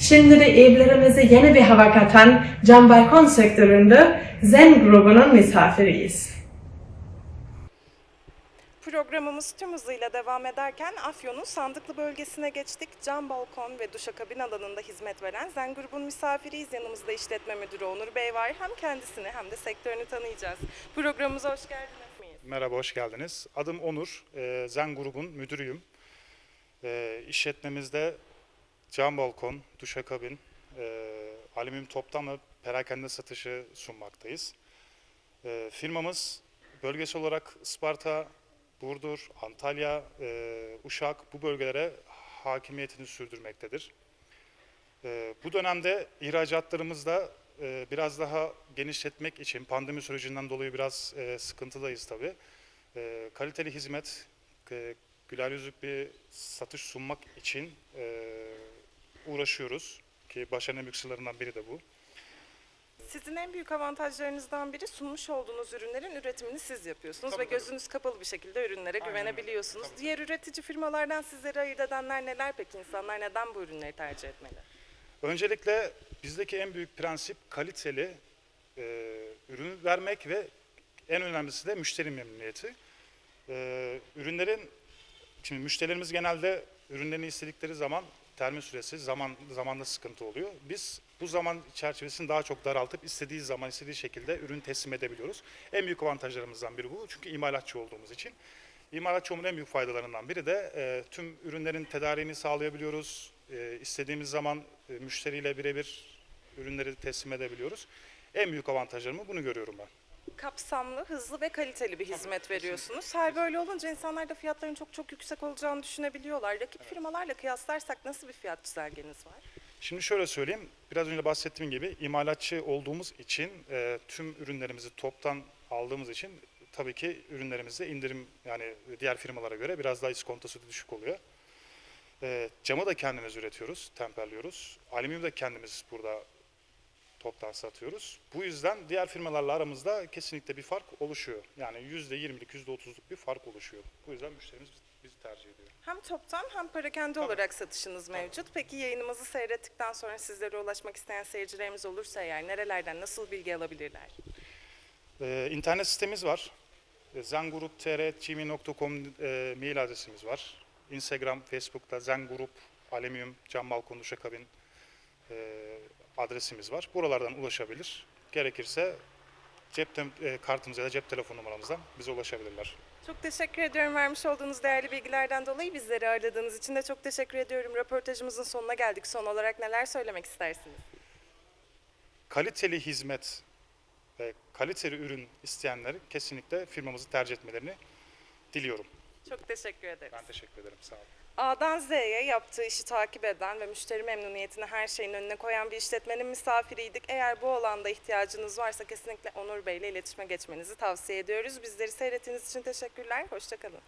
Şimdi de evlerimize yeni bir hava katan cam balkon sektöründe Zen grubunun misafiriyiz. Programımız tüm hızıyla devam ederken Afyon'un Sandıklı bölgesine geçtik. Cam balkon ve duşakabin alanında hizmet veren Zen grubun misafiriyiz. Yanımızda işletme müdürü Onur Bey var. Hem kendisini hem de sektörünü tanıyacağız. Programımıza hoş geldiniz. Merhaba, hoş geldiniz. Adım Onur, e, Zen grubun müdürüyüm. E, işletmemizde cam balkon, duşakabin, e, alüminyum toptan ve perakende satışı sunmaktayız. E, firmamız bölgesel olarak Isparta, Burdur, Antalya, e, Uşak bu bölgelere hakimiyetini sürdürmektedir. E, bu dönemde ihracatlarımızda e, biraz daha genişletmek için pandemi sürecinden dolayı biraz e, sıkıntıdayız tabii. E, kaliteli hizmet, e, güler yüzlük bir satış sunmak için e, uğraşıyoruz ki başarının büyük sırlarından biri de bu. Sizin en büyük avantajlarınızdan biri sunmuş olduğunuz ürünlerin üretimini siz yapıyorsunuz Tabii, ve tabii. gözünüz kapalı bir şekilde ürünlere Aynen güvenebiliyorsunuz. tabii. Diğer üretici firmalardan sizleri ayırt edenler neler peki? İnsanlar neden bu ürünleri tercih etmeli? Öncelikle bizdeki en büyük prensip kaliteli e, ürün vermek ve en önemlisi de müşteri memnuniyeti. E, ürünlerin, şimdi müşterilerimiz genelde ürünlerini istedikleri zaman termin süresi, zaman zamanda sıkıntı oluyor. Biz bu zaman çerçevesini daha çok daraltıp istediği zaman istediği şekilde ürün teslim edebiliyoruz. En büyük avantajlarımızdan biri bu. Çünkü imalatçı olduğumuz için. İmalatçı olmanın en büyük faydalarından biri de e, tüm ürünlerin tedariğini sağlayabiliyoruz. E, istediğimiz zaman e, müşteriyle birebir ürünleri teslim edebiliyoruz. En büyük avantajlarımı bunu görüyorum ben. Kapsamlı, hızlı ve kaliteli bir hizmet veriyorsunuz. Hal böyle olunca insanlar da fiyatların çok çok yüksek olacağını düşünebiliyorlar. Rakip firmalarla kıyaslarsak nasıl bir fiyat çizelgeniz var? Şimdi şöyle söyleyeyim, biraz önce bahsettiğim gibi imalatçı olduğumuz için e, tüm ürünlerimizi toptan aldığımız için tabii ki ürünlerimizde indirim yani diğer firmalara göre biraz daha iskontosu düşük oluyor. E, camı da kendimiz üretiyoruz, temperliyoruz. Alüminyum da kendimiz burada toptan satıyoruz. Bu yüzden diğer firmalarla aramızda kesinlikle bir fark oluşuyor. Yani %20'lik, %30'luk bir fark oluşuyor. Bu yüzden müşterimiz bizi tercih ediyor. Hem toptan hem parakende olarak satışınız mevcut. Peki yayınımızı seyrettikten sonra sizlere ulaşmak isteyen seyircilerimiz olursa eğer nerelerden nasıl bilgi alabilirler? Ee, internet sitemiz var. Ee, zengroup.tr.gmail.com e, mail adresimiz var. Instagram, Facebook'ta Zengroup, Alüminyum, Cam Balkon, Duşakabin e, adresimiz var. Buralardan ulaşabilir. Gerekirse cep e, kartımıza ya da cep telefon numaramızdan bize ulaşabilirler. Çok teşekkür ediyorum vermiş olduğunuz değerli bilgilerden dolayı bizleri ağırladığınız için de çok teşekkür ediyorum. Röportajımızın sonuna geldik. Son olarak neler söylemek istersiniz? Kaliteli hizmet ve kaliteli ürün isteyenleri kesinlikle firmamızı tercih etmelerini diliyorum. Çok teşekkür ederiz. Ben teşekkür ederim. Sağ olun. A'dan Z'ye yaptığı işi takip eden ve müşteri memnuniyetini her şeyin önüne koyan bir işletmenin misafiriydik. Eğer bu alanda ihtiyacınız varsa kesinlikle Onur Bey ile iletişime geçmenizi tavsiye ediyoruz. Bizleri seyrettiğiniz için teşekkürler. Hoşçakalın.